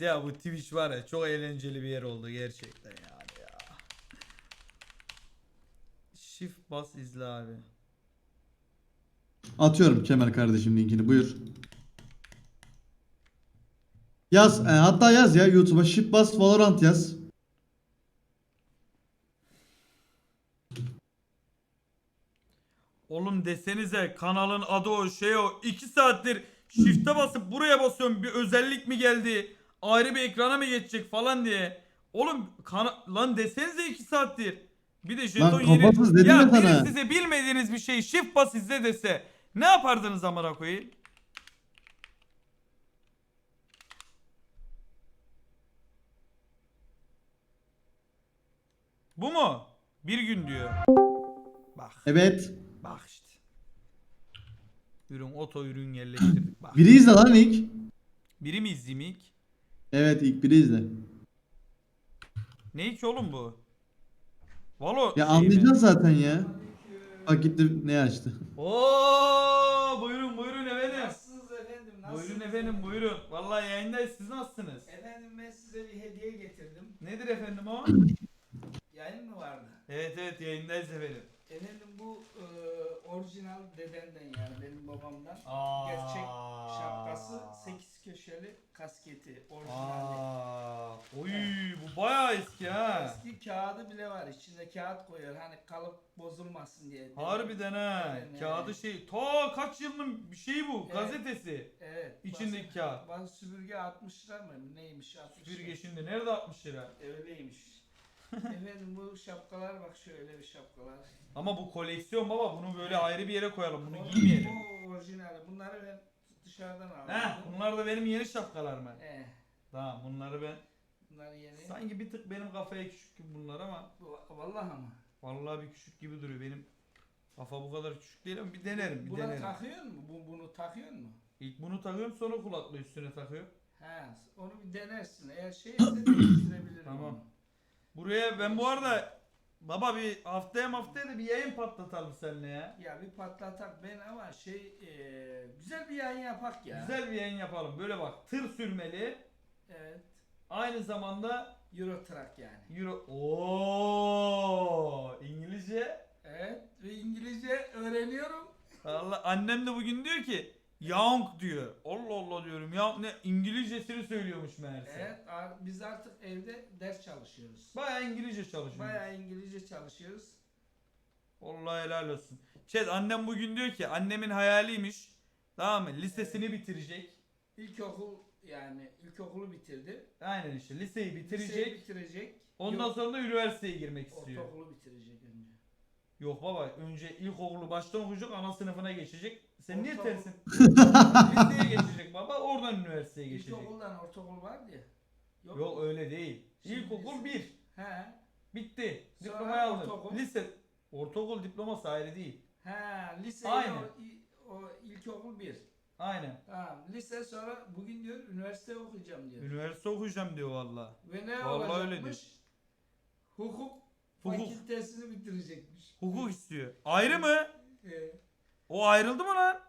Ya bu Twitch var ya çok eğlenceli bir yer oldu gerçekten yani ya. Shift bas izle abi. Atıyorum Kemal kardeşim linkini buyur. Yaz e, hatta yaz ya YouTube'a Shipbus Valorant yaz. Oğlum desenize kanalın adı o şey o 2 saattir shift'e basıp buraya basıyorum bir özellik mi geldi ayrı bir ekrana mı geçecek falan diye. Oğlum kana- lan desenize 2 saattir. Bir de jeton yeni. kafasız dedim ya ya biri sana. size bilmediğiniz bir şey shift bas izle dese ne yapardınız amına koyayım? Bu mu? Bir gün diyor. Bak. Evet. Bak işte. Ürün oto ürün yerleştirdik bak. Biri izle lan ilk. Biri mi izleyeyim ilk? Evet ilk biri izle. Ne ki oğlum bu? Valo Ya şey mi? anlayacaksın zaten ya. Bak gitti ne açtı. Oo buyurun buyurun efendim. Nasılsınız efendim? Nasılsınız Buyurun efendim buyurun. Vallahi yayındayız siz nasılsınız? Efendim ben size bir hediye getirdim. Nedir efendim o? Yayın mı vardı? evet evet yayındayız efendim. Efendim bu e, orijinal dedemden yani benim babamdan. Aa. Gerçek şapkası 8 köşeli kasketi orijinali. Aa. Oy bu bayağı eski ha. Eski kağıdı bile var. İçinde kağıt koyuyor. Hani kalıp bozulmasın diye. Harbiden ha. Evet. Kağıdı şey. Ta kaç yılın bir şeyi bu. Evet. Gazetesi. Evet. İçindeki bazı- kağıt. Bazı süpürge 60 lira mı? Neymiş 60 lira. Süpürge şimdi nerede 60 lira? Öyleymiş. Efendim bu şapkalar bak şöyle bir şapkalar. Ama bu koleksiyon baba bunu böyle ayrı bir yere koyalım bunu giymeyelim. Bu orijinali. Bunları ben dışarıdan aldım. Heh, bunlar da benim yeni şapkalar mı? Eh, Tamam bunları ben bunlar yeni. sanki bir tık benim kafaya küçük gibi bunlar ama Bu- Vallahi ama. vallahi bir küçük gibi duruyor benim kafa bu kadar küçük değil ama bir denerim bir Buna denerim. takıyor mu? Bu, bunu takıyor mu? İlk bunu takıyorum sonra kulaklığı üstüne takıyorum. He, onu bir denersin. Eğer şeyse değiştirebilirim. Tamam. onu. Buraya ben bu arada baba bir haftaya haftaya da bir yayın patlatalım seninle ya. Ya bir patlatak ben ama şey e, güzel bir yayın yapak ya. Güzel bir yayın yapalım. Böyle bak tır sürmeli Evet. aynı zamanda Euro Truck yani. Euro Oo İngilizce Evet ve İngilizce öğreniyorum. Allah annem de bugün diyor ki young diyor. Allah Allah diyorum ya ne İngilizcesini söylüyormuş meğerse. Evet ar- biz artık evde ders çalışıyoruz. Bayağı İngilizce çalışıyor. Bayağı İngilizce çalışıyoruz. Vallahi helal olsun. Chat annem bugün diyor ki annemin hayaliymiş. Tamam mı? Lisesini bitirecek. İlkokul yani ilkokulu bitirdi. Aynen işte liseyi bitirecek. Liseyi bitirecek. Ondan Yok, sonra da üniversiteye girmek istiyor. ortaokulu bitirecek önce. Yok baba önce ilkokulu baştan okuyacak ana sınıfına geçecek. Sen niye Ortaokul- tersin? Liseye geçecek baba oradan üniversiteye geçecek. İlkokuldan ortaokul vardı ya. Yok öyle değil. Şimdi İlkokul lise- 1. He. Bitti. Sonra Diplomayı aldın. ortaokul. Lise. Ortaokul diploması ayrı değil. He. Lise Aynen. o, o ilkokul 1. Aynen. Tamam. Lise sonra bugün diyor üniversite okuyacağım diyor. Üniversite okuyacağım diyor valla. Ve ne Vallahi öyle olacakmış? Hukuk, Hukuk. fakültesini bitirecekmiş. Hukuk istiyor. Ayrı mı? O ayrıldı mı lan?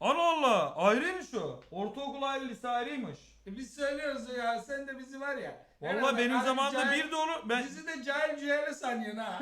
Allah Allah. Ayrıymış o. Ortaokul ayrı lise ayrıymış. e biz söylüyoruz ya sen de bizi var ya. Valla benim zamanımda bir de onu ben Bizi de cahil cühele sanıyorsun ha.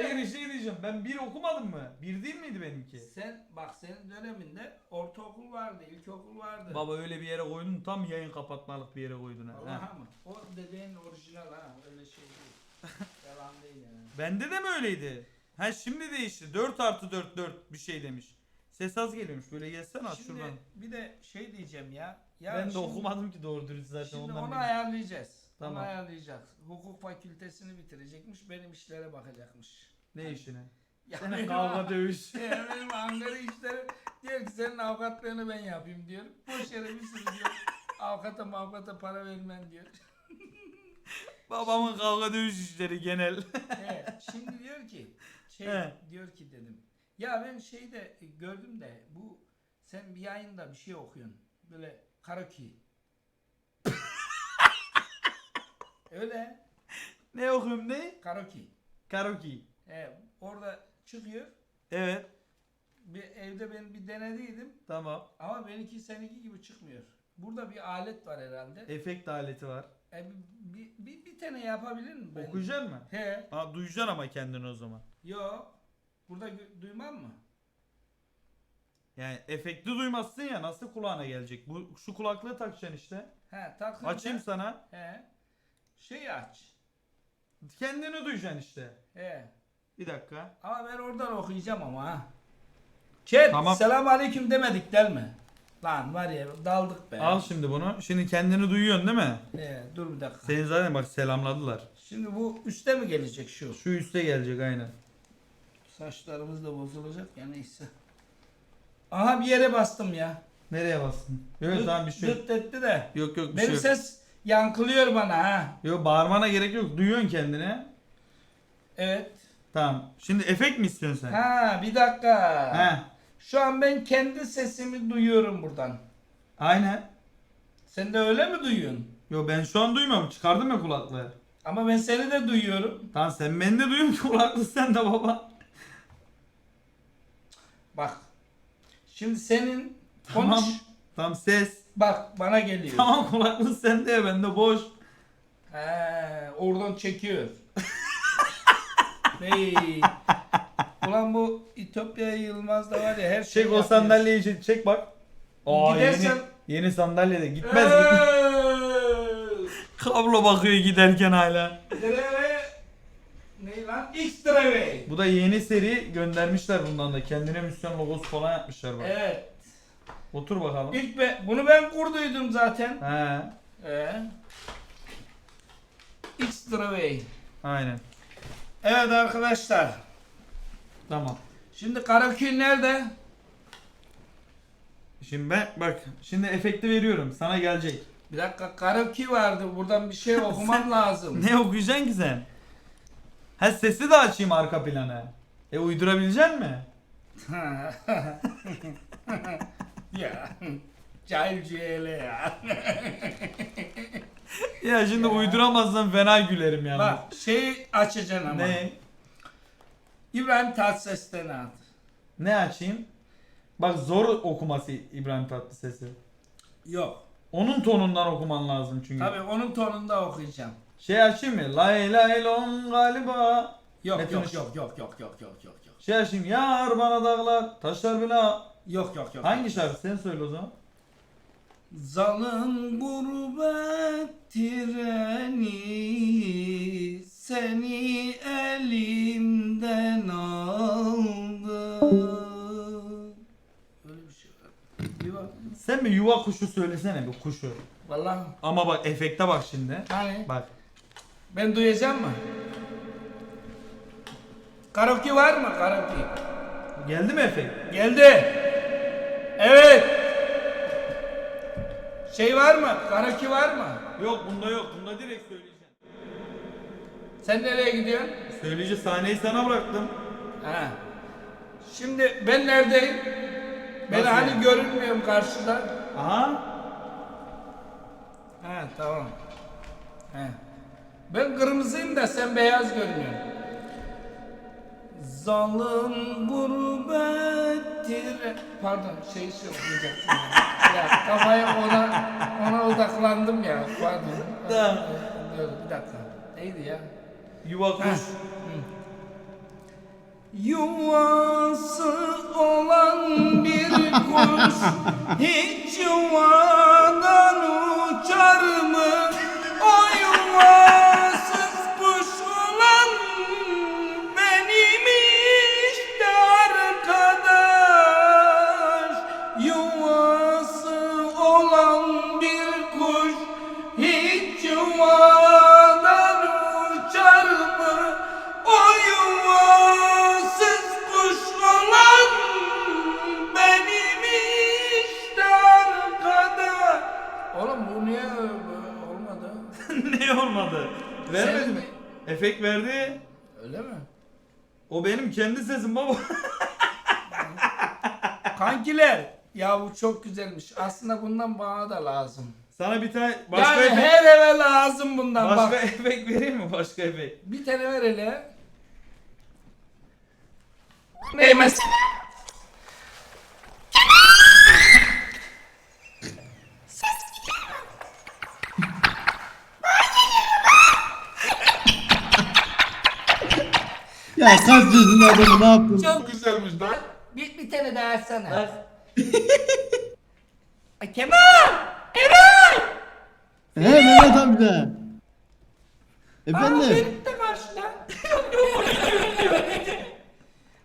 Bir şey diyeceğim. Ben bir okumadım mı? Bir değil miydi benimki? sen bak senin döneminde ortaokul vardı, ilkokul vardı. Baba öyle bir yere koydun tam yayın kapatmalık bir yere koydun ha. Allah'a mı? O dediğin orijinal ha. Öyle şey değil. Yalan değil yani. Bende de mi öyleydi? Ha şimdi değişti. 4 artı 4 4 bir şey demiş. Ses az geliyormuş. Böyle gelsene aç Şimdi şuradan. bir de şey diyeceğim ya. ya ben de şimdi- okumadım ki doğru dürüst zaten Şimdi ondan onu bilmiyorum. ayarlayacağız. Tamam. Onu ayarlayacağız. Hukuk fakültesini bitirecekmiş, benim işlere bakacakmış. Ne işine? Ya Senin kavga dövüş. Ya benim Ankara işleri diyor ki senin avukatlığını ben yapayım diyor. Boş yere bir sürü diyor. Avukata mavukata para vermem diyor. Babamın kavga dövüş işleri genel. He, şimdi diyor ki şey He. diyor ki dedim. Ya ben şeyde gördüm de bu sen bir yayında bir şey okuyorsun. Böyle karaoke. Öyle ne okuyorum ne? karaoke. Karaoke. He, orada çıkıyor. Evet. Bir evde ben bir denediydim Tamam. ama benimki seninki gibi çıkmıyor. Burada bir alet var herhalde. Efekt aleti var. E, bir, bir, bir, tane yapabilir mi? ben? Mı? He. Ha, duyacaksın ama kendini o zaman. Yo. Burada gö- duymam mı? Yani efekti duymazsın ya nasıl kulağına gelecek? Bu şu kulaklığı takacaksın işte. He takınca. Açayım sana. He. Şey aç. Kendini duyacaksın işte. He. Bir dakika. Ama ben oradan okuyacağım ama ha. Chat Tamam. selam aleyküm demedik değil mi? Lan var ya daldık be. Al şimdi bunu. Şimdi kendini duyuyorsun değil mi? He, dur bir dakika. Seni zaten bak selamladılar. Şimdi bu üste mi gelecek şu? Şu üste gelecek aynen. Saçlarımız da bozulacak ya neyse. Aha bir yere bastım ya. Nereye bastın? Yok tamam bir şey yok. Dıt etti de. Yok yok bir Benim şey yok. ses yankılıyor bana ha. Yok bağırmana gerek yok. Duyuyorsun kendini. Evet. Tamam. Şimdi efekt mi istiyorsun sen? Ha bir dakika. He. Şu an ben kendi sesimi duyuyorum buradan. Aynen. Sen de öyle mi duyuyorsun? Yo ben şu an duymuyorum. Çıkardım ya kulaklığı. Ama ben seni de duyuyorum. Tamam sen beni de duyuyorsun ki kulaklığı sen de baba. Bak. Şimdi senin konuş. Tamam. Tamam ses. Bak bana geliyor. Tamam kulaklığı sende ya bende boş. He, oradan çekiyor. hey. Ulan bu İtopya Yılmaz da var ya her şey Çek o sandalyeyi çek, çek bak. Aa Gidersen- yeni, yeni sandalye de gitmez gitmez. Kablo bakıyor giderken hala. Dreve ne lan? X-Dreve. Bu da yeni seri göndermişler bundan da. Kendine misyon logosu falan yapmışlar bak. Evet. Otur bakalım. İlk be, bunu ben kurduydum zaten. He. Ee. X-Drave. Aynen. Evet arkadaşlar. Tamam. Şimdi Karaköy nerede? Şimdi ben bak şimdi efekti veriyorum. Sana gelecek. Bir dakika Karaköy vardı. Buradan bir şey okumam lazım. Ne okuyacaksın ki sen? Ha sesi de açayım arka plana. E uydurabilecek mi? ya. Cahil cüele ya. Ya şimdi uyduramazsan fena gülerim yani. Bak şey açacaksın ama. Ne? İbrahim Tatlıses'ten at. Ne açayım? Bak zor okuması İbrahim Tatlıses'i. Yok. Onun tonundan okuman lazım çünkü. Tabii onun tonunda okuyacağım. Şey açayım mı? Lay lay lon galiba. Yok Metin yok yok yok yok yok yok yok yok. Şey açayım. Yar bana dağlar, taşlar bile. Yok yok yok. Hangi şarkı? Sen söyle o zaman. Zalım gurbet treni seni elimden Sen bir yuva kuşu söylesene bir kuşu. Vallahi Ama bak efekte bak şimdi. hani Bak. ben duyacağım mı? Karaoke var mı karaoke? Geldi mi efekt? Geldi. Evet. Şey var mı? Karaoke var mı? Yok bunda yok. Bunda direkt söyleyeceğim. Sen nereye gidiyorsun? Söyleyici sahneyi sana bıraktım. Ha. Şimdi ben neredeyim? Ben Nasıl hani yani? görünmüyorum karşıda. Aha. Ha tamam. He. Ben kırmızıyım da sen beyaz görünüyorsun. Zalim gurbettir. Pardon şey okuyacaktım. ya. ya kafaya ona ona odaklandım ya. Pardon. Tamam. Dur bir dakika. Neydi ya? Yuva kuş. Yuvası olan bir kuş hiç yuvadan Efekt verdi. Öyle mi? O benim kendi sesim baba. Kankiler. Ya bu çok güzelmiş. Aslında bundan bana da lazım. Sana bir tane başka yani efekt, her eve lazım bundan. başka Bak efekt vereyim mi? Başka efekt. bir tane ver hele. Ne Ya kaç yaşında adamı ne yaptın? Çok güzelmiş lan. bir, bir tane daha açsana. Bak. Ay, Kemal! Eray! He Mehmet amca. Aa, Efendim. benim de karşıda.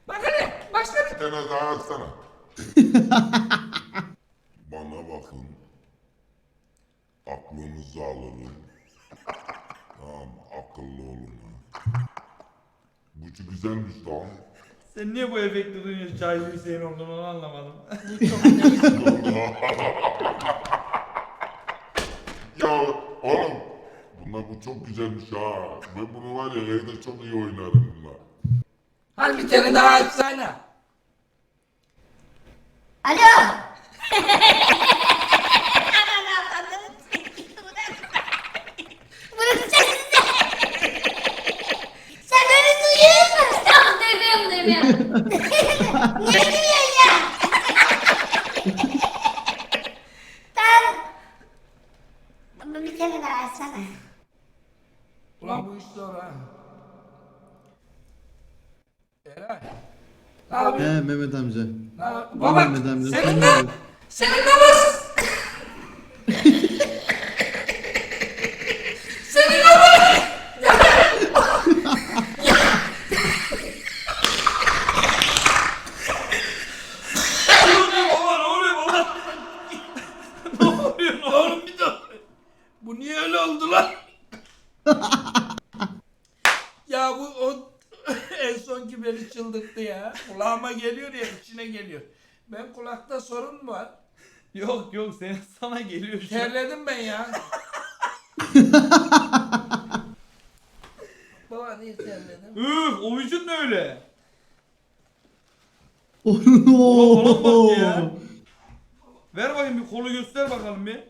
Bak hele başla bir. Bir tane daha atsana. Bana bakın. Aklınızı alırım. tamam akıllı olun. ha. Bu güzelmiş lan. Sen niye bu efekti duyunca Cahil Hüseyin olduğunu onu anlamadım. Ya oğlum. Bunlar bu çok güzelmiş ha. Ben bunu var ya evde çok iyi oynarım bunlar. Hadi bir tane daha açsana. Alo. Burası sesinde. Sen beni duyuyor musun? Tamam duymuyorum duymuyorum. Niye gülüyorsun ya? ben... Bir tane daha açsana. Ulan bu iş zor ha. Eray. Ne yapıyorsun? He Mehmet amca. Baba Mehmet amca. senin yapıyorsun? Senin ne var? Senin ne var? ne oluyor baba ne oluyor baba? ne oluyor ne oluyor? Oğlum bir dur. Bu niye öyle oldu lan? ya bu o beni çıldırttı ya. Kulağıma geliyor ya içine geliyor. Ben kulakta sorun mu var? Yok yok sen, sana geliyor şu an. Terledim ben ya. Baba niye terledim? Üf o vücut ne öyle? Oo. Oğlum bak ya. Ver bakayım bir kolu göster bakalım bir.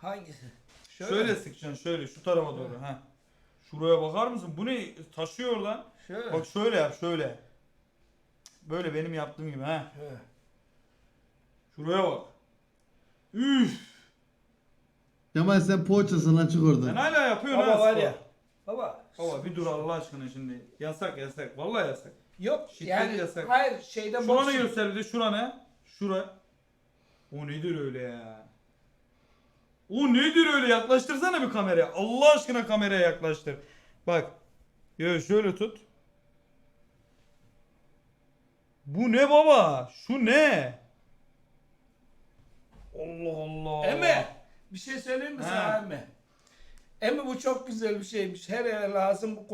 Hangisi? Şöyle, sıkacaksın şöyle şu tarafa doğru ha. Şuraya bakar mısın? Bu ne taşıyor lan? Şöyle. Bak şöyle yap şöyle. Böyle benim yaptığım gibi ha. Şöyle. Şuraya bak. Üf. Kemal sen poğaçasın lan çık Sen oradan. hala yapıyorsun Baba ha var spor. ya. Baba. Baba bir dur Allah aşkına şimdi. Yasak yasak. Vallahi yasak. Yok Şiddet yani yasak. hayır şeyde Şuranı boks- göster bir de şuranı. Şura. O nedir öyle ya? O nedir öyle? Yaklaştırsana bir kameraya. Allah aşkına kameraya yaklaştır. Bak. Yo şöyle tut. Bu ne baba? Şu ne? Allah Allah. Eme bir şey söyleyeyim mi He. sana Eme? Eme bu çok güzel bir şeymiş. Her yere lazım bu